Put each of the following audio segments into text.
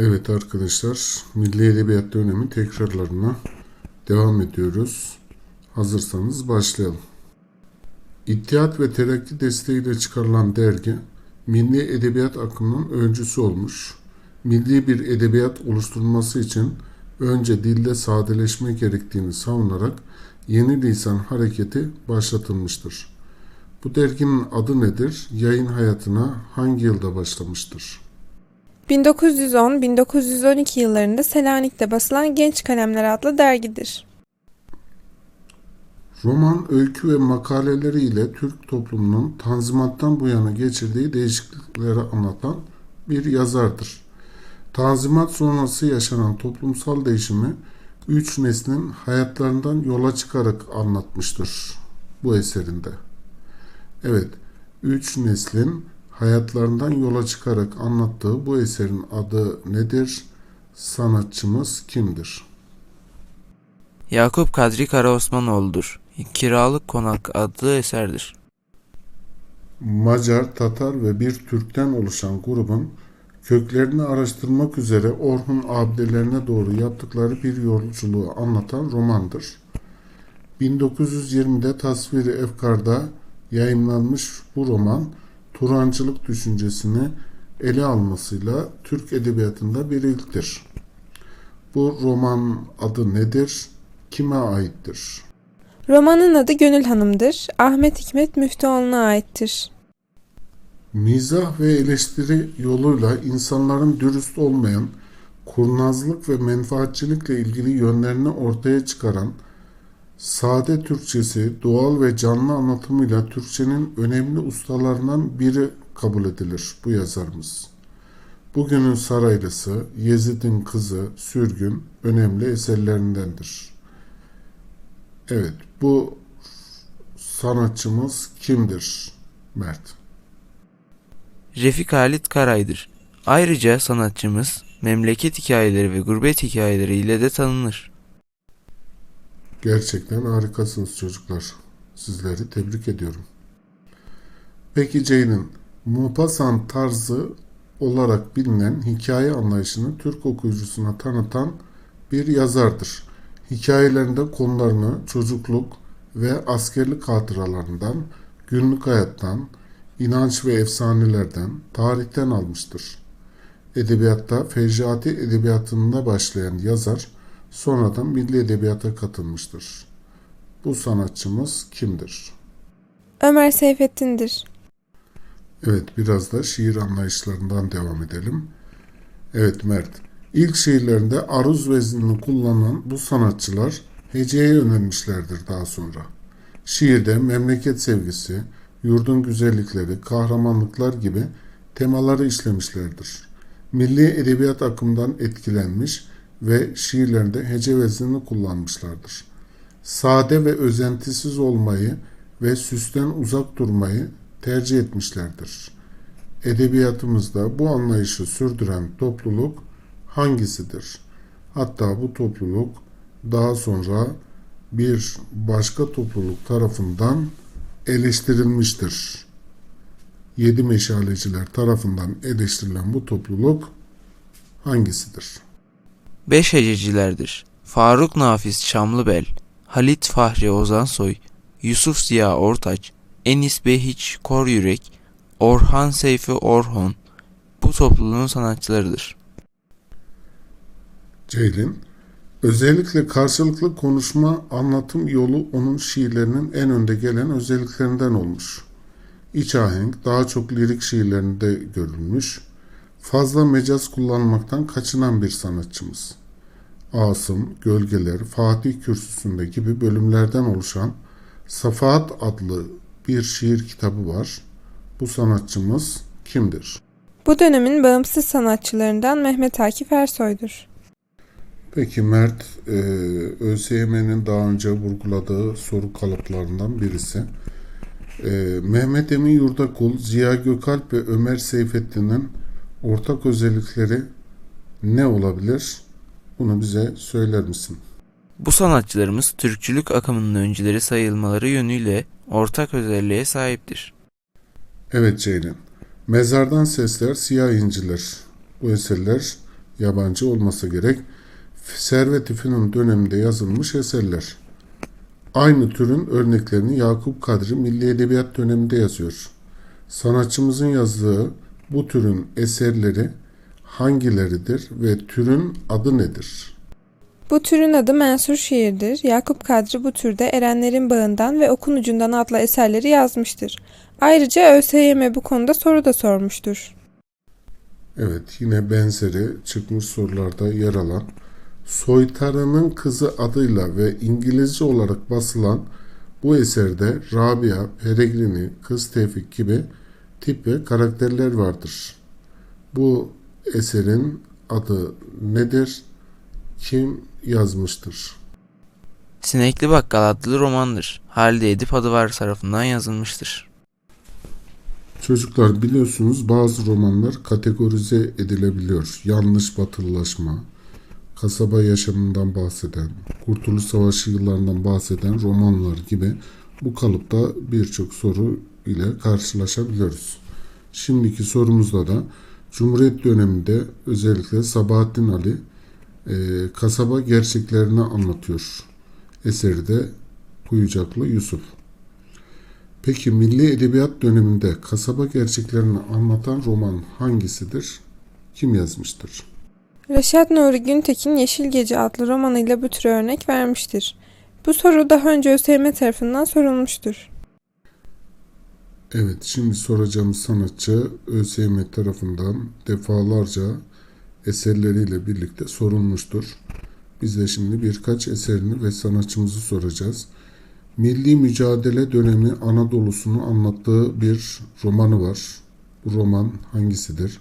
Evet arkadaşlar, Milli Edebiyat dönemi tekrarlarına devam ediyoruz. Hazırsanız başlayalım. İttihat ve Terakki desteğiyle çıkarılan dergi, Milli Edebiyat akımının öncüsü olmuş. Milli bir edebiyat oluşturulması için önce dilde sadeleşme gerektiğini savunarak yeni lisan hareketi başlatılmıştır. Bu derginin adı nedir? Yayın hayatına hangi yılda başlamıştır? 1910-1912 yıllarında Selanik'te basılan Genç Kalemler adlı dergidir. Roman, öykü ve makaleleri ile Türk toplumunun Tanzimat'tan bu yana geçirdiği değişiklikleri anlatan bir yazardır. Tanzimat sonrası yaşanan toplumsal değişimi üç neslin hayatlarından yola çıkarak anlatmıştır bu eserinde. Evet, üç neslin hayatlarından yola çıkarak anlattığı bu eserin adı nedir? Sanatçımız kimdir? Yakup Kadri Karaosmanoğlu'dur. Kiralık Konak adlı eserdir. Macar, Tatar ve bir Türk'ten oluşan grubun köklerini araştırmak üzere Orhun abidelerine doğru yaptıkları bir yolculuğu anlatan romandır. 1920'de Tasviri Efkar'da yayımlanmış bu roman Turancılık düşüncesini ele almasıyla Türk edebiyatında bir ilktir. Bu roman adı nedir? Kime aittir? Romanın adı Gönül Hanım'dır. Ahmet Hikmet Müftüoğlu'na aittir. Mizah ve eleştiri yoluyla insanların dürüst olmayan, kurnazlık ve menfaatçilikle ilgili yönlerini ortaya çıkaran, sade Türkçesi, doğal ve canlı anlatımıyla Türkçenin önemli ustalarından biri kabul edilir bu yazarımız. Bugünün Saraylısı, Yezid'in Kızı, Sürgün önemli eserlerindendir. Evet, bu sanatçımız kimdir Mert? Refik Halit Karay'dır. Ayrıca sanatçımız memleket hikayeleri ve gurbet hikayeleri ile de tanınır. Gerçekten harikasınız çocuklar. Sizleri tebrik ediyorum. Peki Ceylin, Maupassant tarzı olarak bilinen hikaye anlayışını Türk okuyucusuna tanıtan bir yazardır. Hikayelerinde konularını çocukluk ve askerlik hatıralarından, günlük hayattan, inanç ve efsanelerden, tarihten almıştır. Edebiyatta Fecrati edebiyatında başlayan yazar, sonradan milli edebiyata katılmıştır. Bu sanatçımız kimdir? Ömer Seyfettin'dir. Evet, biraz da şiir anlayışlarından devam edelim. Evet Mert, ilk şiirlerinde aruz veznini kullanan bu sanatçılar heceye yönelmişlerdir daha sonra. Şiirde memleket sevgisi, yurdun güzellikleri, kahramanlıklar gibi temaları işlemişlerdir. Milli edebiyat akımından etkilenmiş ve şiirlerinde hece veznini kullanmışlardır. Sade ve özentisiz olmayı ve süsten uzak durmayı tercih etmişlerdir. Edebiyatımızda bu anlayışı sürdüren topluluk hangisidir? Hatta bu topluluk daha sonra bir başka topluluk tarafından eleştirilmiştir. Yedi meşaleciler tarafından eleştirilen bu topluluk hangisidir? Beş hececilerdir. Faruk Nafiz Şamlıbel, Halit Fahri Ozansoy, Yusuf Ziya Ortaç, Enis Behiç Koryürek, Orhan Seyfi Orhon bu topluluğun sanatçılarıdır. Ceylin, özellikle karşılıklı konuşma anlatım yolu onun şiirlerinin en önde gelen özelliklerinden olmuş. İç ahenk daha çok lirik şiirlerinde görülmüş, fazla mecaz kullanmaktan kaçınan bir sanatçımız. Asım, Gölgeler, Fatih Kürsüsü'nde gibi bölümlerden oluşan Safahat adlı bir şiir kitabı var. Bu sanatçımız kimdir? Bu dönemin bağımsız sanatçılarından Mehmet Akif Ersoy'dur. Peki Mert, e, ÖSYM'nin daha önce vurguladığı soru kalıplarından birisi. E, Mehmet Emin Yurdakul, Ziya Gökalp ve Ömer Seyfettin'in ortak özellikleri ne olabilir? Bunu bize söyler misin? Bu sanatçılarımız Türkçülük akımının öncüleri sayılmaları yönüyle ortak özelliğe sahiptir. Evet Ceylin. Mezardan Sesler, Siyah İnciler. Bu eserler yabancı olmasa gerek. Servet-i Fünun döneminde yazılmış eserler. Aynı türün örneklerini Yakup Kadri Milli Edebiyat döneminde yazıyor. Sanatçımızın yazdığı bu türün eserleri hangileridir ve türün adı nedir? Bu türün adı mensur şiirdir. Yakup Kadri bu türde Erenlerin Bağından ve Okun Ucundan adlı eserleri yazmıştır. Ayrıca ÖSYM bu konuda soru da sormuştur. Evet yine benzeri çıkmış sorularda yer alan Soytarı'nın Kızı adıyla ve İngilizce olarak basılan bu eserde Rabia, Peregrini, Kız Tevfik gibi tip ve karakterler vardır. Bu eserin adı nedir? Kim yazmıştır? Sinekli Bakkal adlı romandır. Halide Edip Adıvar tarafından yazılmıştır. Çocuklar biliyorsunuz bazı romanlar kategorize edilebiliyor. Yanlış batılılaşma, kasaba yaşamından bahseden, Kurtuluş Savaşı yıllarından bahseden romanlar gibi bu kalıpta birçok soru ile karşılaşabiliyoruz. Şimdiki sorumuzda da Cumhuriyet döneminde özellikle Sabahattin Ali e, kasaba gerçeklerini anlatıyor. Eseri de Kuyucaklı Yusuf. Peki Milli Edebiyat döneminde kasaba gerçeklerini anlatan roman hangisidir? Kim yazmıştır? Reşat Nuri Güntekin Yeşil Gece adlı romanıyla bu türe örnek vermiştir. Bu soru daha önce ÖSYM tarafından sorulmuştur. Evet, şimdi soracağımız sanatçı ÖSYM tarafından defalarca eserleriyle birlikte sorulmuştur. Biz de şimdi birkaç eserini ve sanatçımızı soracağız. Milli mücadele dönemi Anadolu'sunu anlattığı bir romanı var. Bu roman hangisidir?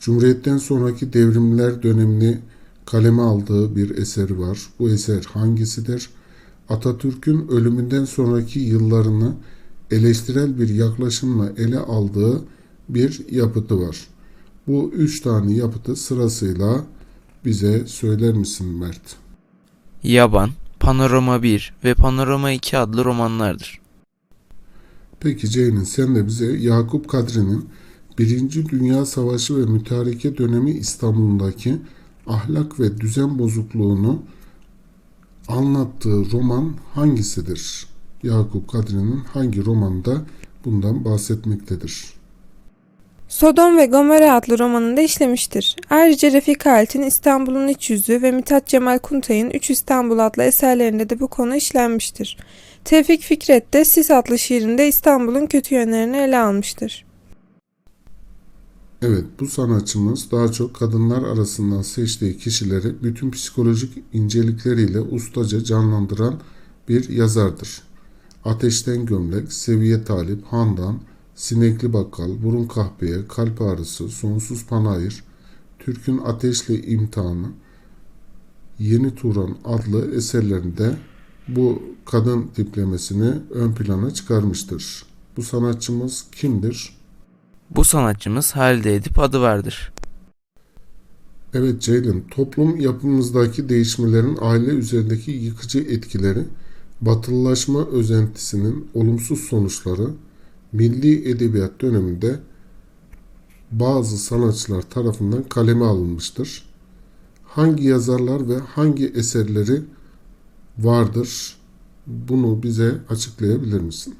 Cumhuriyetten sonraki devrimler dönemini kaleme aldığı bir eseri var. Bu eser hangisidir? Atatürk'ün ölümünden sonraki yıllarını eleştirel bir yaklaşımla ele aldığı bir yapıtı var. Bu üç tane yapıtı sırasıyla bize söyler misin Mert? Yaban, Panorama 1 ve Panorama 2 adlı romanlardır. Peki Ceylin sen de bize Yakup Kadri'nin Birinci Dünya Savaşı ve mütareke dönemi İstanbul'daki ahlak ve düzen bozukluğunu anlattığı roman hangisidir? Yakup Kadri'nin hangi romanda bundan bahsetmektedir? Sodom ve Gomorra adlı romanında işlemiştir. Ayrıca Refik Halit'in İstanbul'un İç Yüzü ve Mithat Cemal Kuntay'ın Üç İstanbul adlı eserlerinde de bu konu işlenmiştir. Tevfik Fikret de Sis adlı şiirinde İstanbul'un kötü yönlerini ele almıştır. Evet, bu sanatçımız daha çok kadınlar arasından seçtiği kişileri bütün psikolojik incelikleriyle ustaca canlandıran bir yazardır. Ateşten Gömlek, Seviye Talip, Handan, Sinekli Bakkal, Burun Kahpeye, Kalp Ağrısı, Sonsuz Panayır, Türk'ün Ateşle İmtihanı, Yeni Turan adlı eserlerinde bu kadın tiplemesini ön plana çıkarmıştır. Bu sanatçımız kimdir? Bu sanatçımız Halide Edip Adıvar'dır. Evet Ceylin, toplum yapımızdaki değişmelerin aile üzerindeki yıkıcı etkileri, batılılaşma özentisinin olumsuz sonuçları, milli edebiyat döneminde bazı sanatçılar tarafından kaleme alınmıştır. Hangi yazarlar ve hangi eserleri vardır? Bunu bize açıklayabilir misin?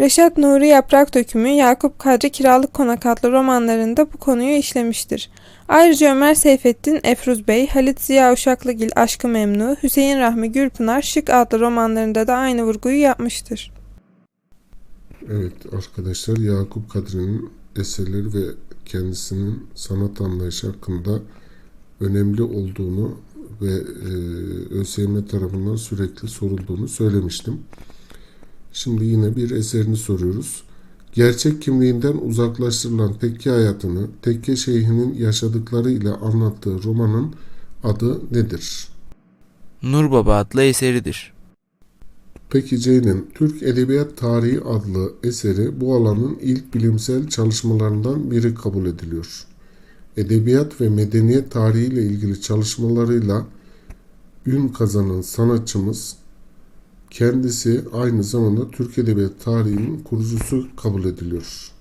Reşat Nuri Yaprak Dökümü, Yakup Kadri Kiralık Konak adlı romanlarında bu konuyu işlemiştir. Ayrıca Ömer Seyfettin Efruz Bey, Halit Ziya Uşaklıgil Aşkı Memnu, Hüseyin Rahmi Gürpınar Şık adlı romanlarında da aynı vurguyu yapmıştır. Evet arkadaşlar Yakup Kadri'nin eserleri ve kendisinin sanat anlayışı hakkında önemli olduğunu ve e, ÖSYM tarafından sürekli sorulduğunu söylemiştim. Şimdi yine bir eserini soruyoruz. Gerçek kimliğinden uzaklaştırılan tekke hayatını tekke şeyhinin yaşadıklarıyla anlattığı romanın adı nedir? Nur Baba adlı eseridir. Peki Ceylin, Türk Edebiyat Tarihi adlı eseri bu alanın ilk bilimsel çalışmalarından biri kabul ediliyor. Edebiyat ve medeniyet tarihi ile ilgili çalışmalarıyla ün kazanan sanatçımız kendisi aynı zamanda Türk Edebiyat tarihinin kurucusu kabul ediliyor.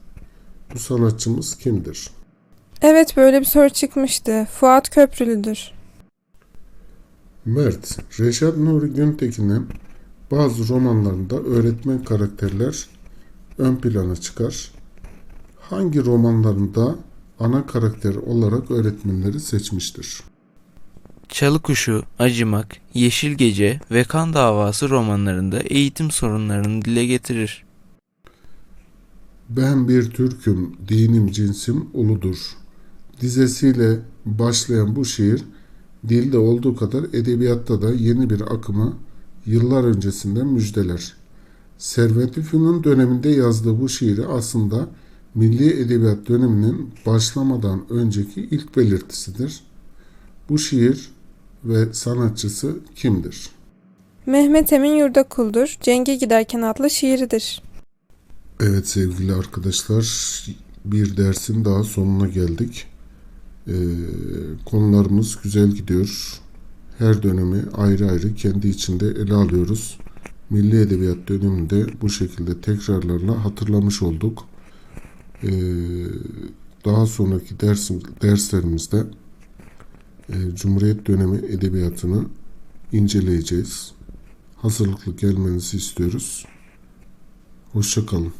Bu sanatçımız kimdir? Evet böyle bir soru çıkmıştı. Fuat Köprülüdür. Mert, Reşat Nuri Güntekin'in bazı romanlarında öğretmen karakterler ön plana çıkar. Hangi romanlarında ana karakter olarak öğretmenleri seçmiştir? Çalı Kuşu, Acımak, Yeşil Gece ve Kan Davası romanlarında eğitim sorunlarını dile getirir. Ben bir Türk'üm, dinim cinsim uludur. Dizesiyle başlayan bu şiir dilde olduğu kadar edebiyatta da yeni bir akımı yıllar öncesinden müjdeler. Servet-i Fünun döneminde yazdığı bu şiiri aslında milli edebiyat döneminin başlamadan önceki ilk belirtisidir. Bu şiir ve sanatçısı kimdir? Mehmet Emin Yurdakul'dur. Cenge Giderken adlı şiiridir. Evet sevgili arkadaşlar bir dersin daha sonuna geldik. Ee, konularımız güzel gidiyor. Her dönemi ayrı ayrı kendi içinde ele alıyoruz. Milli Edebiyat döneminde bu şekilde tekrarlarla hatırlamış olduk. Ee, daha sonraki dersim, derslerimizde e, Cumhuriyet dönemi edebiyatını inceleyeceğiz. Hazırlıklı gelmenizi istiyoruz. Hoşçakalın.